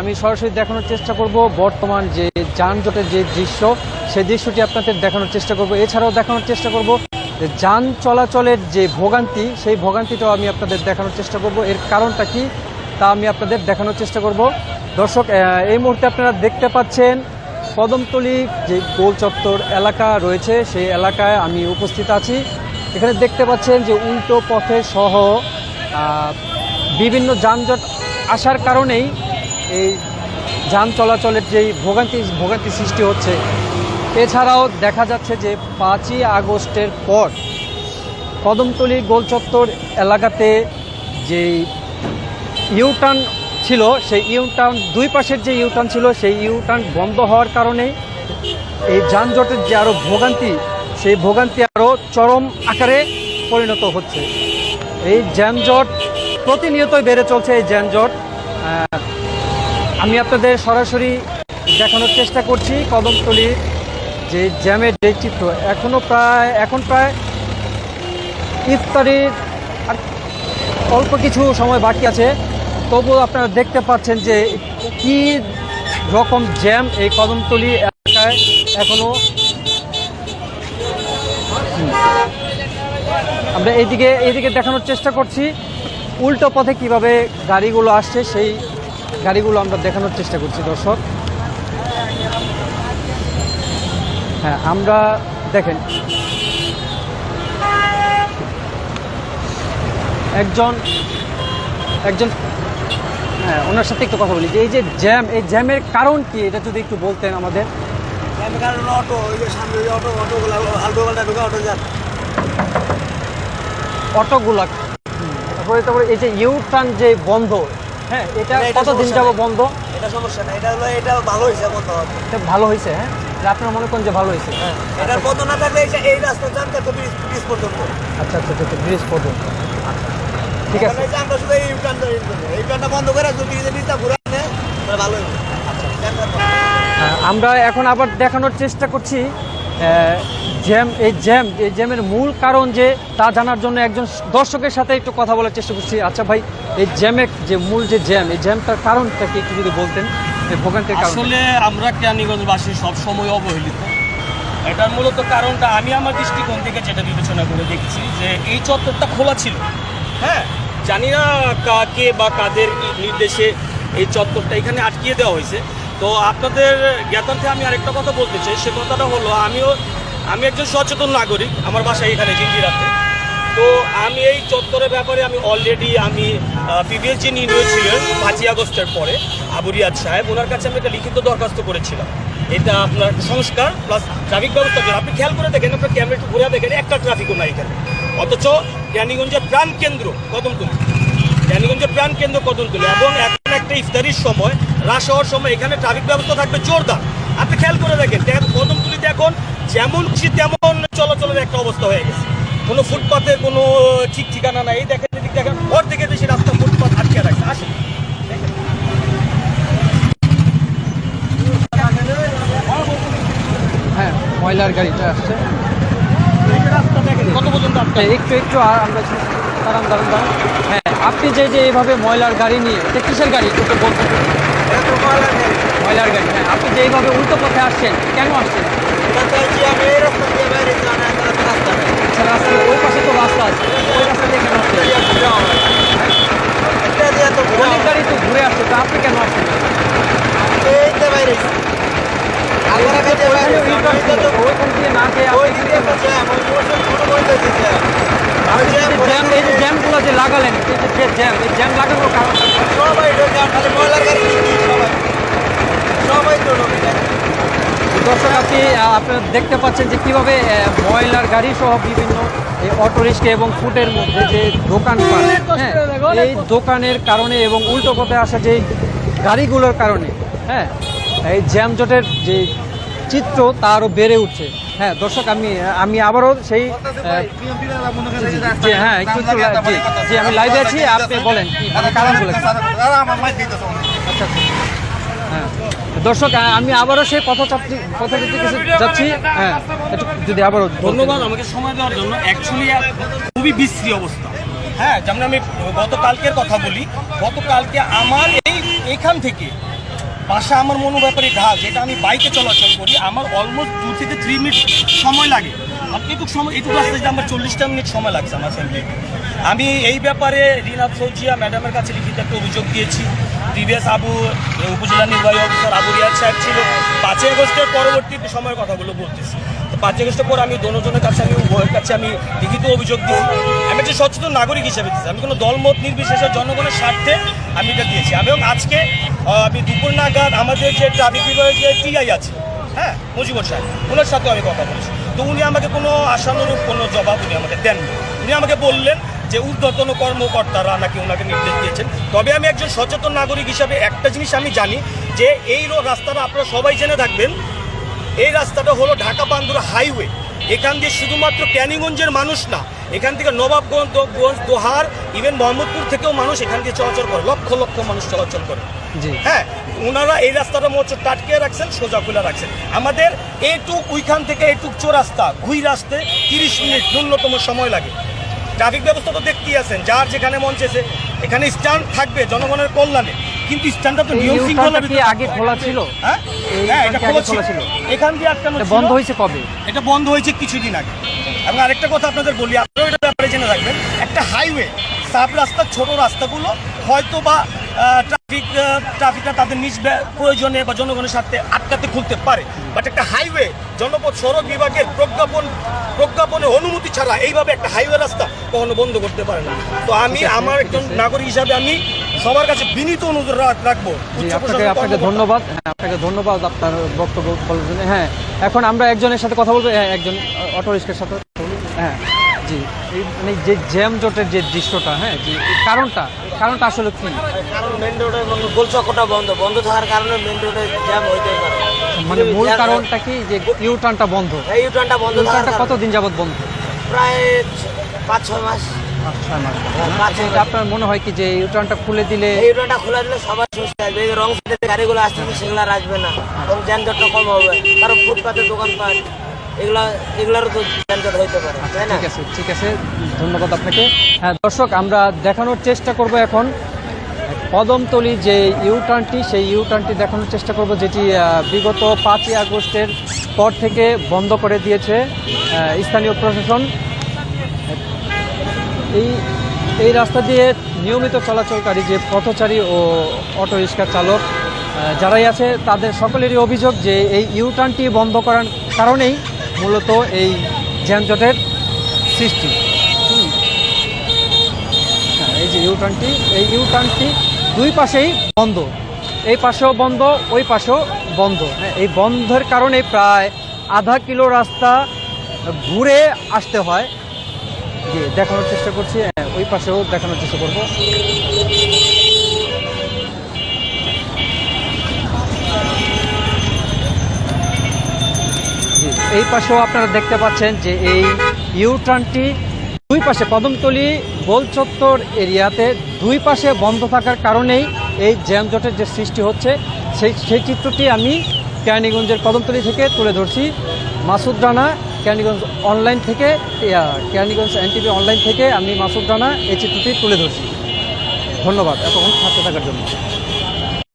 আমি সরাসরি দেখানোর চেষ্টা করব বর্তমান যে যানজটের যে দৃশ্য সেই দৃশ্যটি আপনাদের দেখানোর চেষ্টা করব। এছাড়াও দেখানোর চেষ্টা করব যান চলাচলের যে ভোগান্তি, সেই ভোগান্তিটাও আমি আপনাদের দেখানোর চেষ্টা করব। এর কারণটা কি তা আমি আপনাদের দেখানোর চেষ্টা করব। দর্শক এই মুহূর্তে আপনারা দেখতে পাচ্ছেন কদমতলি যে গোল চত্বর এলাকা রয়েছে, সেই এলাকায় আমি উপস্থিত আছি। এখানে দেখতে পাচ্ছেন যে উল্টো পথে সহ বিভিন্ন যানজট আসার কারণেই এই যান চলাচলের যেই ভোগান্তি ভোগান্তি সৃষ্টি হচ্ছে, এছাড়াও দেখা যাচ্ছে যে পাঁচই আগস্টের পর কদমতলি গোলচত্বর এলাকাতে যেই ইউটার্ন ছিল, সেই ইউটার্ন, দুই পাশের যে ইউটার্ন ছিল, সেই ইউটার্ন বন্ধ হওয়ার কারণে এই যানজটের যে আরও ভোগান্তি, সেই ভোগান্তি আরও চরম আকারে পরিণত হচ্ছে। এই যানজট প্রতিনিয়তই বেড়ে চলছে, এই যানজট আমি আপনাদের সরাসরি দেখানোর চেষ্টা করছি কদমতলির যে জ্যামের যে চিত্র। এখনও প্রায় এখন প্রায় ইফতারির আর অল্প কিছু সময় বাকি আছে। তবুও আপনারা দেখতে পাচ্ছেন যে কি রকম জ্যাম এই কদমতলি এলাকায় এখনও আমরা এইদিকে এইদিকে দেখানোর চেষ্টা করছি। উল্টো পথে কীভাবে গাড়িগুলো আসছে সেই গাড়িগুলো আমরা দেখানোর চেষ্টা করছি দর্শক। হ্যাঁ আমরা দেখেন। একজন একজন হ্যাঁ ওনার সাথে একটু কথা বলি। যে এই যে জ্যাম এই জ্যামের কারণ কি? এটা যদি একটু বলতেন আমাদের। আমি কারণ অটো ওই সামনে অটো অটোগুলো তারপরে এই যে ইউ টার্ন যে বন্ধ হ্যাঁ এটা যাব বন্ধ? এটা সমস্যা না এটা হলো এটা ভালো হয়েছে বন্ধ এটা ভালো হয়েছে হ্যাঁ? আপনারা মনে করেন যে ভালো হয়েছে। হ্যাঁ এটা বন্ধ না থাকলে এই যে- এই রাস্তা যান তো ব্রিজ ব্রিজ পর্যন্ত। আচ্ছা আচ্ছা আচ্ছা ব্রিজ পর্যন্ত। আচ্ছা ঠিক আছে। আমরা শুধু এই এই বন্ধ করে যদি ব্রিজের ঘুরে ভালো আচ্ছা। হ্যাঁ, আমরা এখন আবার দেখানোর চেষ্টা করছি জ্যাম এই জ্যাম এই জ্যামের মূল কারণ যে তা জানার জন্য একজন দর্শকের সাথে একটু কথা বলার চেষ্টা করছি। আচ্ছা ভাই এই জ্যামের যে মূল যে জ্যাম এই জ্যামটার কারণটা কি একটু যদি বলতেন? আসলে আমরা কেরানীগঞ্জবাসী সবসময় অবহেলিত। এটার মূলত কারণটা আমি আমার দৃষ্টিকোণ থেকে যেটা বিবেচনা করে দেখছি যে এই চত্বরটা খোলা ছিল। হ্যাঁ জানি না কাকে বা কাদের নির্দেশে এই চত্বরটা এখানে আটকিয়ে দেওয়া হয়েছে। তো আপনাদের জ্ঞাতার্থে আমি আরেকটা কথা বলতে চাই। সে কথাটা হলো, আমিও, আমি একজন সচেতন নাগরিক। আমার বাসায় এখানে জিঞ্জিরাতে তো আমি এই চত্বরের ব্যাপারে আমি অলরেডি আমি প্রিভিয়াস যিনি রয়েছিলেন পাঁচই আগস্টের পরে, আবু রিয়াদ সাহেব, ওনার কাছে আমি একটা লিখিত দরখাস্ত করেছিলাম। এটা আপনার সংস্কার প্লাস ট্রাফিক ব্যবস্থা আপনি খেয়াল করে দেখেন, আপনার ক্যামেরা একটু ঘুরে দেখেন, একটা ট্রাফিকও নাই এখানে। অথচ জ্ঞানীগঞ্জের প্রাণ কেন্দ্র কদমতলি। জ্ঞানীগঞ্জের প্রাণ কেন্দ্র কদমতলি। এবং এখন একটা ইফতারির সময়, রাশ হওয়ার সময় এখানে ট্রাফিক ব্যবস্থা থাকবে জোরদার। আপনি খেয়াল করে দেখেন দেখেন কদমতলিতে এখন যেমন খুশি তেমন চলাচলের একটা অবস্থা হয়ে গেছে। কোনো ফুটপাথের কোনো ঠিক ঠিকানা নাই। এই দেখেন এদিক দেখেন ওর থেকে বেশি রাস্তা ফুটপাথ আটকে রাখছে আসেন। হ্যাঁ ময়লার গাড়িটা আসছে। রাস্তা দেখেন কত পর্যন্ত হ্যাঁ, একটু একটু আর আমরা দাঁড়ান দাঁড়ান দাঁড়ান। হ্যাঁ আপনি যে যে এইভাবে ময়লার গাড়ি নিয়ে এটা কিসের গাড়ি? একটু বলতেন এটা তো ময়লা নেই ময়লার গাড়ি হ্যাঁ আপনি যে এইভাবে উল্টো পথে আসছেন কেন আসছেন এটা চাইছি আমি এই রাস্তা দিয়ে বাইরে যান একটা রাস্তা নেই আচ্ছা রাস্তা ওই পাশে তো রাস্তা আছে ওই রাস্তা দিয়ে কেন আসছেন এটা দিয়ে তো ঘুরে অনেক গাড়ি তো ঘুরে আসছে তো আপনি কেন আসছেন এইতে বাইরে আমরা কাছে বাইরে ওইখানে U-turn ছিল, ওইখান দিয়ে না গিয়ে ওই আপনি দিকে তো জ্যাম ওই মোশন শুরু করতে দিচ্ছে আমি জ্যাম এই যে জ্যাম এই যে জ্যামগুলো যে লাগালেন এই যে যে জ্যাম এই জ্যাম লাগানোর কারণ সবাই ঢোকে আর খালি ময়লার গাড়ি নিচ্ছি সবাই সবাই তো ঢোকে দর্শক আপনি আহ, আপনারা দেখতে পাচ্ছেন যে কীভাবে ময়লার গাড়ি সহ বিভিন্ন এই অটো রিক্সা এবং ফুটের মধ্যে যে দোকানপাট হ্যাঁ এই দোকানের কারণে এবং উল্টো পথে আসা যে গাড়িগুলোর কারণে হ্যাঁ এই জ্যামজটের যে চিত্র তা আরও বেড়ে উঠছে। হ্যাঁ দর্শক আমি আমি আবারও সেই হ্যাঁ আমি লাইভে আছি আপনি বলেন কি কারণগুলো আচ্ছা আচ্ছা। দর্শক আমি আবারও সেই কথা চাচ্ছি কথা দিতে কিছু যাচ্ছি। হ্যাঁ যদি আবারও ধন্যবাদ আমাকে সময় দেওয়ার জন্য। অ্যাকচুয়ালি খুবই বিশ্রী অবস্থা। হ্যাঁ যেমন আমি গতকালকের কথা বলি, গতকালকে আমার এই এখান থেকে বাসা আমার মনো ব্যাপারে ঘা যেটা আমি বাইকে চলাচল করি, আমার অলমোস্ট টু থেকে থ্রি মিনিট সময় লাগে। এটুক সময় এটুকু রাস্তা যে আমার চল্লিশটা মিনিট সময় লাগছে আমার ফ্যামিলি আমি এই ব্যাপারে রিনা ফৌজিয়া ম্যাডামের কাছে লিখিত একটা অভিযোগ দিয়েছি। প্রিভিয়াস আবু উপজেলা নির্বাহী অফিসার আবু রিয়াদ সাহেব ছিল। পাঁচই আগস্টের পরবর্তী সময়ের কথাগুলো বলতেছি। তো পাঁচই আগস্টের পর আমি দোনোজনের কাছে আমি, উভয়ের কাছে আমি লিখিত অভিযোগ দিয়েছি। আমি একটা সচেতন নাগরিক হিসেবে দিয়েছি। আমি কোনো দলমত নির্বিশেষে জনগণের স্বার্থে আমি এটা দিয়েছি। এবং আজকে আমি দুপুর নাগাদ আমাদের যে ট্রাফিক বিভাগের যে টিআই আছে হ্যাঁ মুজিবুর সাহেব, ওনার সাথেও আমি কথা বলেছি। তো উনি আমাকে কোনো আশানুরূপ কোনো জবাব উনি আমাকে দেননি। উনি আমাকে বললেন যে ঊর্ধ্বতন কর্মকর্তারা নাকি ওনাকে নির্দেশ দিয়েছেন। তবে আমি একজন সচেতন নাগরিক হিসাবে একটা জিনিস আমি জানি যে এই রাস্তাটা আপনারা সবাই জেনে থাকবেন। এই রাস্তাটা হলো ঢাকা পান্দুরা হাইওয়ে। এখান দিয়ে শুধুমাত্র ক্যানিগঞ্জের মানুষ না এখান থেকে নবাবগঞ্জ দোহার ইভেন মোহাম্মদপুর থেকেও মানুষ এখান দিয়ে চলাচল করে লক্ষ লক্ষ মানুষ চলাচল করে। হ্যাঁ ওনারা এই রাস্তাটা মোচ টাটকে রাখছেন সোজা খুলে রাখছেন। আমাদের এইটুক ওইখান থেকে এইটুক চোরাস্তা ঘুই রাস্তে তিরিশ মিনিট ন্যূনতম সময় লাগে। ট্রাফিক ব্যবস্থা তো দেখতেই আছেন যার যেখানে মন চেয়েছে এখানে স্ট্যান্ড থাকবে জনগণের কল্যাণে। কিন্তু স্ট্যান্ডটা তো নিয়ম ইউ-টার্নটা কি আগে খোলা ছিল? হ্যাঁ? হ্যাঁ এটা খোলা ছিল। এখান দিয়ে আটকানো ছিল। বন্ধ হয়েছে কবে? এটা বন্ধ হয়েছে কিছুদিন আগে। এবং আরেকটা কথা আপনাদের বলি আপনারা এটা ব্যাপারে জেনে রাখবেন একটা হাইওয়ে সাব রাস্তা ছোট রাস্তাগুলো হয়তো বা ট্রাফিক ট্রাফিকটা তাদের নিজ প্রয়োজনে বা জনগণের স্বার্থে আটকাতে খুলতে পারে। বাট একটা হাইওয়ে জনপথ সড়ক বিভাগের প্রজ্ঞাপন প্রজ্ঞাপনের অনুমতি ছাড়া এইভাবে একটা হাইওয়ে রাস্তা কখনো বন্ধ করতে পারে না। তো আমি আমার একজন নাগরিক হিসাবে আমি সবার কাছে বিনীত অনুরোধ রাখব। আপনাকে আপনাকে ধন্যবাদ। হ্যাঁ আপনাকে ধন্যবাদ আপনার বক্তব্য বলার জন্য। হ্যাঁ এখন আমরা একজনের সাথে কথা বলব। হ্যাঁ, একজন অটো রিক্সার সাথে। হ্যাঁ। জি এই মানে যে জ্যাম জটের যে দৃশ্যটা হ্যাঁ যে কারণটা কারণটা আসলে কি? কারণ মেন রোডে গোল চক্করটা বন্ধ। বন্ধ থাকার কারণে মেন রোডে জ্যাম হইতেই পারে। মানে মূল কারণটা কি? যে ইউ টার্নটা বন্ধ। এই ইউটার্নটা বন্ধ ইউ থাকার টার্নটা কারণে। কতদিন যাবত বন্ধ? প্রায় পাঁচ ছয় মাস। মাস হ্যাঁ, ছয় এটা আপনার মনে হয় কি যে ইউটার্নটা খুলে দিলে ইউটার্নটা খোলা দিলে সবাই সুস্থ থাকবে। রং গাড়িগুলো আসতেছে সেগুলো আসবে না। এবং যানজটটা কম হবে। কারণ ফুটপাতের দোকানপাট এগুলা, এগুলারও তো তাই না? ঠিক আছে ঠিক আছে, ধন্যবাদ আপনাকে। হ্যাঁ দর্শক, আমরা দেখানোর চেষ্টা করব এখন। কদমতলি যে ইউ টার্নটি সেই ইউ টার্নটি দেখানোর চেষ্টা করব, যেটি বিগত পাঁচই আগস্টের পর থেকে বন্ধ করে দিয়েছে স্থানীয় প্রশাসন। এই এই রাস্তা দিয়ে নিয়মিত চলাচলকারী যে পথচারী ও অটো রিক্সা চালক যারাই আছে, তাদের সকলেরই অভিযোগ যে এই ইউ টার্নটি বন্ধ করার কারণেই মূলত এই যানজটের সৃষ্টি। হ্যাঁ, এই যে ইউ টার্নটি এই ইউ টার্নটি দুই পাশেই বন্ধ। এই পাশেও বন্ধ ওই পাশেও বন্ধ। হ্যাঁ এই বন্ধের কারণে প্রায় আধা কিলো রাস্তা ঘুরে আসতে হয়। জি দেখানোর চেষ্টা করছি। হ্যাঁ, ওই পাশেও দেখানোর চেষ্টা করব। এই পাশেও আপনারা দেখতে পাচ্ছেন যে এই ইউ টার্নটি দুই পাশে কদমতলি গোল চত্বর এরিয়াতে দুই পাশে বন্ধ থাকার কারণেই এই জ্যামজটের যে সৃষ্টি হচ্ছে, সেই সেই চিত্রটি আমি ক্যানিগঞ্জের কদমতলি থেকে তুলে ধরছি। মাসুদ রানা ক্যানিগঞ্জ অনলাইন থেকে ক্যানিগঞ্জ এনটিভি অনলাইন থেকে আমি মাসুদ রানা এই চিত্রটি তুলে ধরছি। ধন্যবাদ, এতক্ষণ থাকতে থাকার জন্য।